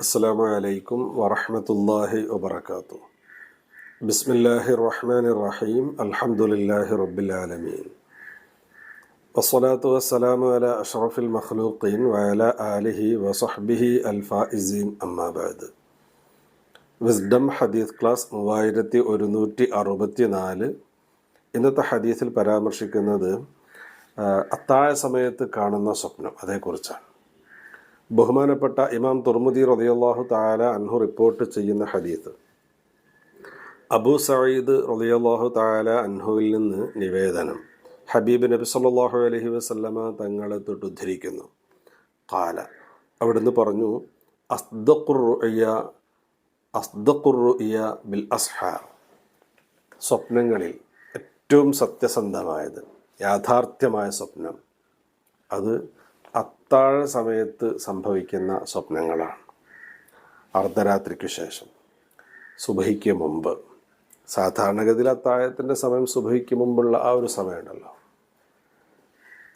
السلام عليكم ورحمة الله وبركاته بسم الله الرحمن الرحيم الحمد لله رب العالمين والصلاة والسلام على أشرف المخلوقين وعلى آله وصحبه الفائزين أما بعد wisdom ഹദീസ് class മൂവായിരത്തി ഒരുന്നൂറ്റി അറുപത്തി നാല് ഇന്നത്തെ ഹദീസിൽ പരാമർശിക്കുന്നത് ആ, അത്താഴ സമയത്ത് കാണുന്ന സ്വപ്നം അതേക്കുറിച്ചാണ്. ബഹുമാനപ്പെട്ട ഇമാം തുർമുദി റളിയല്ലാഹു താല അൻഹു റിപ്പോർട്ട് ചെയ്യുന്ന ഹദീസ്. അബൂ സയ്യിദ് റളിയല്ലാഹു താല അൻഹുവിൽ നിന്ന് നിവേദനം. ഹബീബ് നബി സല്ലാഹു അലഹി വസല്ലമ തങ്ങളെ തൊട്ട് ഉദ്ധരിക്കുന്നു. കാല അവിടുന്ന് പറഞ്ഞു അസ്ദഖുർ റുഅയ ബിൽ അസ്ഹാർ. സ്വപ്നങ്ങളിൽ ഏറ്റവും സത്യസന്ധമായത് യാഥാർത്ഥ്യമായ സ്വപ്നം. അത് അത്താഴ സമയത്ത് സംഭവിക്കുന്ന സ്വപ്നങ്ങളാണ്. അർദ്ധരാത്രിക്ക് ശേഷം. സുബഹിക്ക് മുമ്പ്. സാധാരണഗതിയിൽ അത്താഴത്തിന്റെ സമയം സുബഹിക്ക് മുമ്പുള്ള ആ ഒരു സമയമുണ്ടല്ലോ.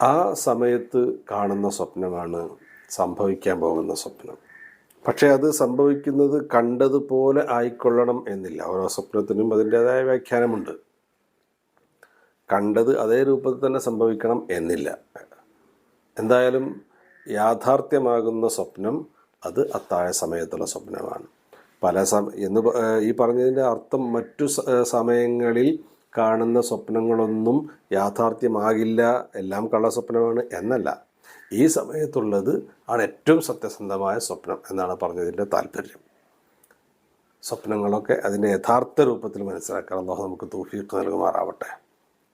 ആ സമയത്ത് കാണുന്ന സ്വപ്നമാണ് സംഭവിക്കാൻ പോകുന്ന സ്വപ്നം. പക്ഷേ അത് സംഭവിക്കുന്നത് കണ്ടതുപോലെ ആയിക്കൊള്ളണം എന്നില്ല. ഓരോ സ്വപ്നത്തിനും അതിന്റേതായ വ്യാഖ്യാനമുണ്ട്. കണ്ടത് അതേ രൂപത്തിൽ തന്നെ സംഭവിക്കണം എന്നില്ല. എന്തായാലും യാഥാർത്ഥ്യമാകുന്ന സ്വപ്നം അത് അത്താഴ സമയത്തുള്ള സ്വപ്നമാണ്. പല സമ എന്ന് ഈ പറഞ്ഞതിന്റെ അർത്ഥം മറ്റു സമയങ്ങളിൽ കാണുന്ന സ്വപ്നങ്ങളൊന്നും യാഥാർത്ഥ്യമാകില്ല എല്ലാം കള്ളസ്വപ്നമാണ് എന്നല്ല. ഈ സമയത്തുള്ളത് ആണ് ഏറ്റവും സത്യസന്ധമായ സ്വപ്നം എന്നാണ് പറഞ്ഞതിന്റെ താല്പര്യം. സ്വപ്നങ്ങളൊക്കെ അതിന്റെ യഥാർത്ഥ രൂപത്തിൽ മനസ്സിലാക്കാൻ അള്ളാഹു നമുക്ക് തൗഫീഖ് നൽകുമാറാവട്ടെ.